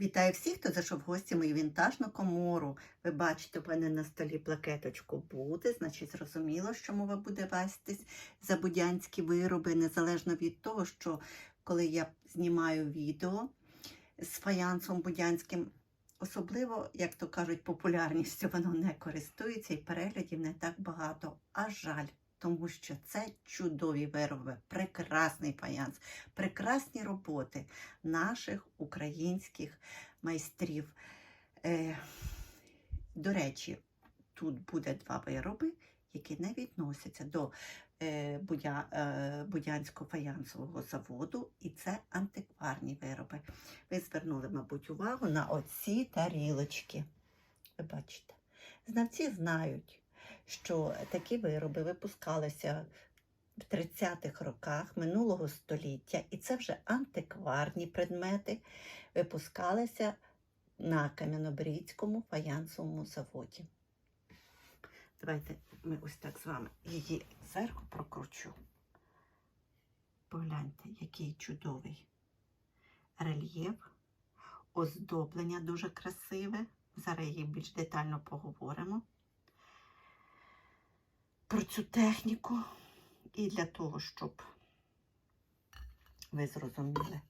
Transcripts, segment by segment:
Вітаю всіх, хто зайшов в гості в мою вінтажну комору. Ви бачите, у мене на столі плакеточку буде, значить, зрозуміло, що мова буде вестись за будянські вироби, незалежно від того, що коли я знімаю відео з фаянсом будянським, особливо, як то кажуть, популярністю воно не користується і переглядів не так багато. А жаль. Тому що це чудові вироби, прекрасний фаянс, прекрасні роботи наших українських майстрів. Е, до речі, тут буде два вироби, які не відносяться до е, Будя, е, Будянського фаянсового заводу, і це антикварні вироби. Ви звернули, мабуть, увагу на оці тарілочки. Ви бачите, знавці знають, що такі вироби випускалися в 30-х роках минулого століття, і це вже антикварні предмети, випускалися на Кам'янобрідському фаянсовому заводі. Давайте ми ось так з вами її зверху прокручу. Погляньте, який чудовий рельєф, оздоблення дуже красиве. Зараз її більш детально поговоримо про цю техніку. І для того, щоб ви зрозуміли,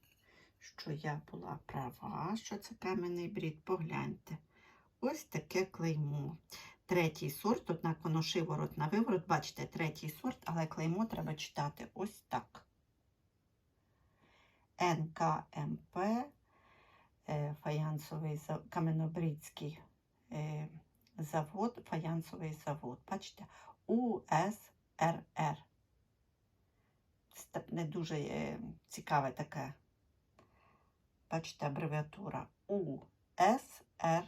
що я була права, що це кам'яний брід, погляньте. Ось таке клеймо. Третій сорт, однак воно шиворот на виворот, бачите, третій сорт, але клеймо треба читати ось так. НКМП, е, фаянсовий кам'янобрідський е, завод, фаянсовий завод. Бачите, УСРР. Це не дуже е, цікаве таке. Бачите, абревіатура УСРР.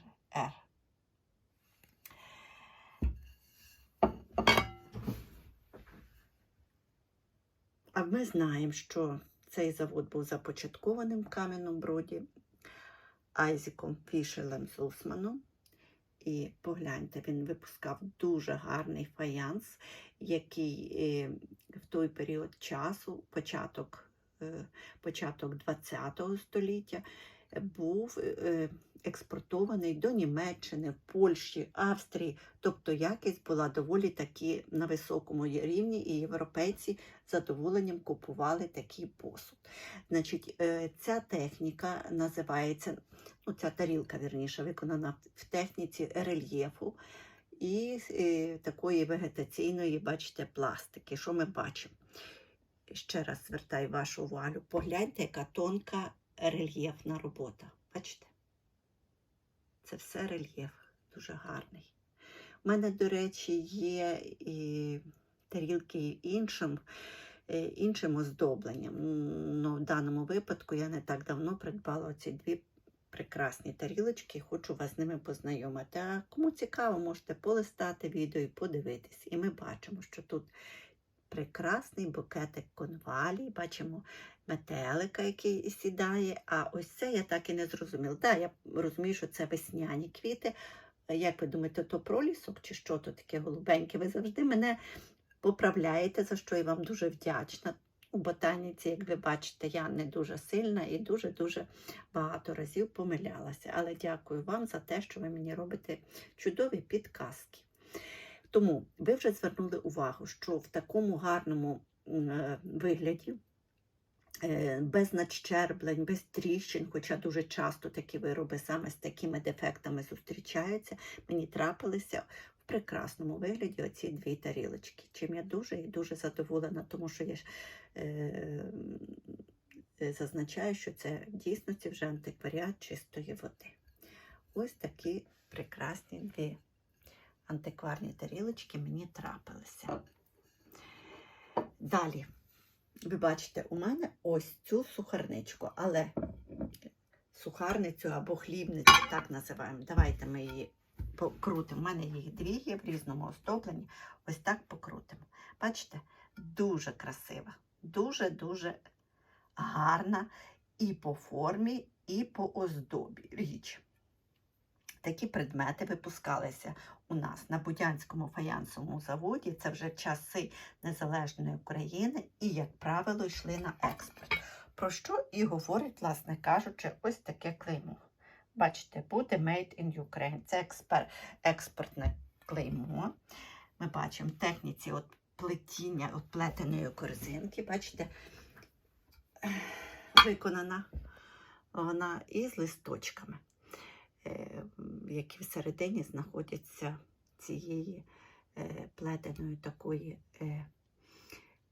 А ми знаємо, що цей завод був започаткованим в Кам'яному броді Айзіком Фішелем Зусманом. І погляньте, він випускав дуже гарний фаянс, який е, в той період часу, початок, е, початок ХХ століття, був е, експортований до Німеччини, Польщі, Австрії. Тобто якість була доволі таки на високому рівні, і європейці з задоволенням купували такий посуд. Значить, е, ця техніка називається ну, ця тарілка, вірніше, виконана в техніці рельєфу і е, такої вегетаційної, бачите, пластики. Що ми бачимо? Ще раз звертаю вашу увагу. Погляньте, яка тонка рельєфна робота. Бачите? Це все рельєф, дуже гарний. У мене, до речі, є і тарілки іншим, е, іншим оздобленням. Ну, в даному випадку я не так давно придбала ці дві прекрасні тарілочки, хочу вас з ними познайомити. А кому цікаво, можете полистати відео і подивитись. І ми бачимо, що тут прекрасний букетик конвалій, бачимо метелика, який сідає. А ось це я так і не зрозуміла. Так, я розумію, що це весняні квіти. Як ви думаєте, то пролісок чи що то таке голубеньке? Ви завжди мене поправляєте, за що я вам дуже вдячна. У ботаніці, як ви бачите, я не дуже сильна і дуже-дуже багато разів помилялася. Але дякую вам за те, що ви мені робите чудові підказки. Тому ви вже звернули увагу, що в такому гарному е, вигляді, е, без надщерблень, без тріщин, хоча дуже часто такі вироби саме з такими дефектами зустрічаються, мені трапилися в прекрасному вигляді оці дві тарілочки. Чим я дуже і дуже задоволена, тому що я ж е, е, зазначаю, що це в дійсності вже антикваріат чистої води. Ось такі прекрасні дві антикварні тарілочки мені трапилися. Далі, ви бачите, у мене ось цю сухарничку, але сухарницю або хлібницю, так називаємо. Давайте ми її покрутимо. У мене їх дві є в різному оздобленні. Ось так покрутимо. Бачите, дуже красива, дуже-дуже гарна і по формі, і по оздобі річ. Такі предмети випускалися у нас на Будянському фаянсовому заводі. Це вже часи Незалежної України і, як правило, йшли на експорт. Про що і говорить, власне кажучи, ось таке клеймо. Бачите, буде Made in Ukraine. Це експер, експортне клеймо. Ми бачимо в техніці от плетіння от плетеної корзинки. Бачите, виконана вона із листочками, які всередині знаходяться цієї е, плетеної такої е,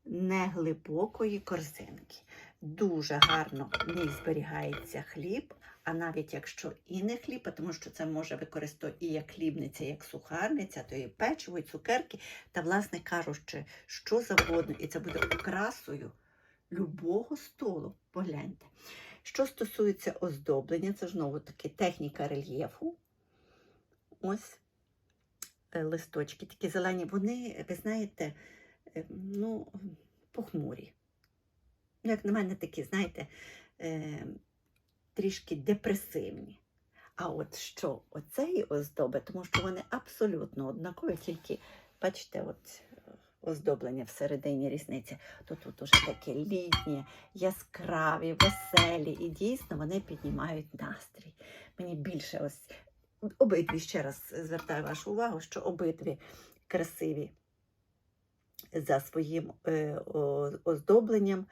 неглибокої корзинки. Дуже гарно в ній зберігається хліб, а навіть якщо і не хліб, тому що це може використовувати і як хлібниця, і як сухарниця, то і печиво, і цукерки, та, власне кажучи, що завгодно, і це буде окрасою любого столу. Погляньте. Що стосується оздоблення, це знову таки техніка рельєфу. Ось е, листочки, такі зелені, вони, ви знаєте, е, ну, похмурі. Ну, як на мене, такі, знаєте, е, трішки депресивні. А от що оцеї оздоби, тому що вони абсолютно однакові, тільки, бачите, от оздоблення всередині різниця, то тут уже таке літнє, яскраві, веселі, і дійсно вони піднімають настрій. Мені більше ось обидві ще раз звертаю вашу увагу, що обидві красиві за своїм е, оздобленням.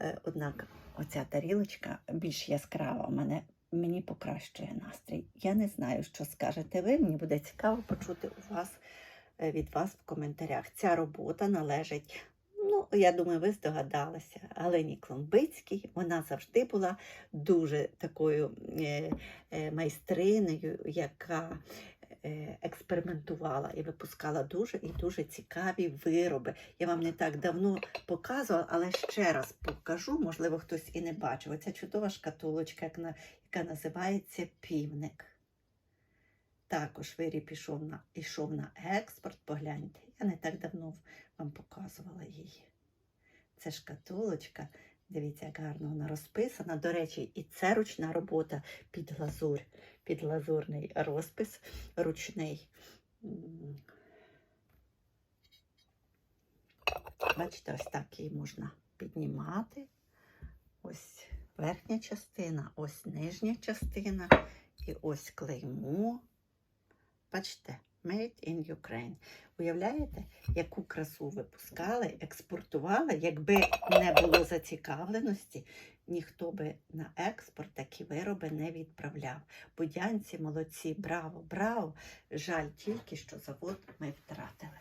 Е, Однак оця тарілочка більш яскрава мене, мені покращує настрій. Я не знаю, що скажете ви. Мені буде цікаво почути у вас, від вас в коментарях. Ця робота належить, ну, я думаю, ви здогадалися, Галині Кломбицькій. Вона завжди була дуже такою е, е, яка е, експериментувала і випускала дуже і дуже цікаві вироби. Я вам не так давно показувала, але ще раз покажу, можливо, хтось і не бачив. Оця чудова шкатулочка, яка називається півник. Також виріб ішов на, ішов на експорт, погляньте. Я не так давно вам показувала її. Це шкатулочка. Дивіться, як гарно вона розписана. До речі, і це ручна робота під глазурь, під глазурний розпис ручний. Бачите, ось так її можна піднімати. Ось верхня частина, ось нижня частина і ось клеймо. Бачите, Made in Ukraine. Уявляєте, яку красу випускали, експортували, якби не було зацікавленості, ніхто би на експорт такі вироби не відправляв. Будянці молодці, браво, браво! Жаль тільки, що завод ми втратили.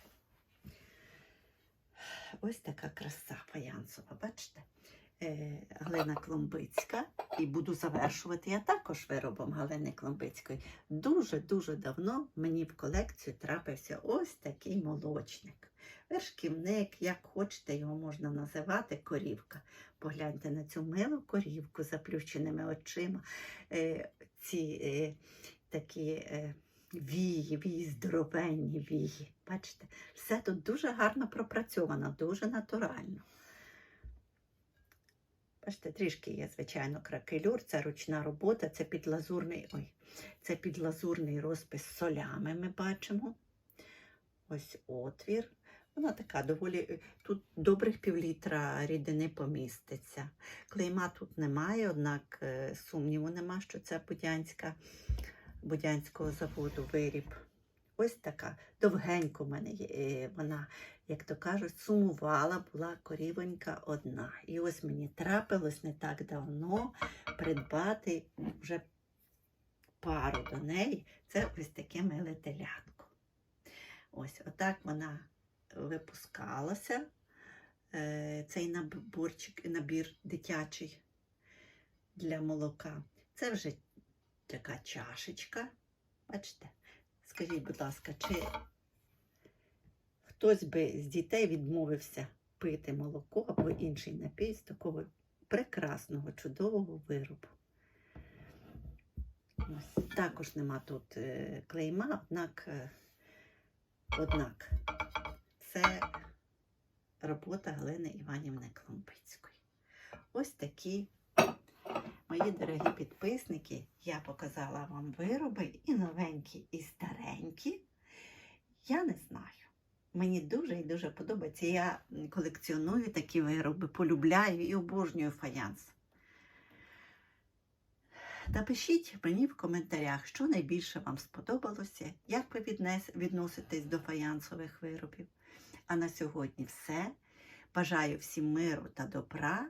Ось така краса фаянсова, бачите? Е, Галина Кломбицька, і буду завершувати я також виробом Галини Кломбицької. Дуже-дуже давно мені в колекцію трапився ось такий молочник. Вершківник, як хочете, його можна називати, корівка. Погляньте на цю милу корівку з заплющеними очима. Е, ці е, такі вії, вії, здоровенні вії. Бачите, все тут дуже гарно пропрацьовано, дуже натурально. Бачите, трішки є, звичайно, кракелюр, це ручна робота, це підлазурний, ой, це підлазурний розпис солями ми бачимо. Ось отвір. Вона така доволі, е, тут добрих півлітра рідини поміститься. Клейма тут немає, однак е, сумніву нема, що це Будянська, Будянського заводу виріб. Ось така. Довгенько в мене є. е, Вона, як то кажуть, сумувала, була корівонька одна. І ось мені трапилось не так давно придбати вже пару до неї. Це ось таке миле телятко. Ось отак вона випускалася. Е, Цей наборчик, набір дитячий для молока. Це вже така чашечка. Бачите? Скажіть, будь ласка, чи хтось би з дітей відмовився пити молоко або інший напій з такого прекрасного, чудового виробу? Ось. Також нема тут е, клейма, однак, е, однак це робота Галини Іванівни Кломпицької. Ось такі Мої дорогі підписники, я показала вам вироби і новенькі, і старенькі. Я не знаю. Мені дуже і дуже подобається. Я колекціоную такі вироби, полюбляю і обожнюю фаянс. Напишіть мені в коментарях, що найбільше вам сподобалося, як ви віднес, відноситесь до фаянсових виробів. А на сьогодні все. Бажаю всім миру та добра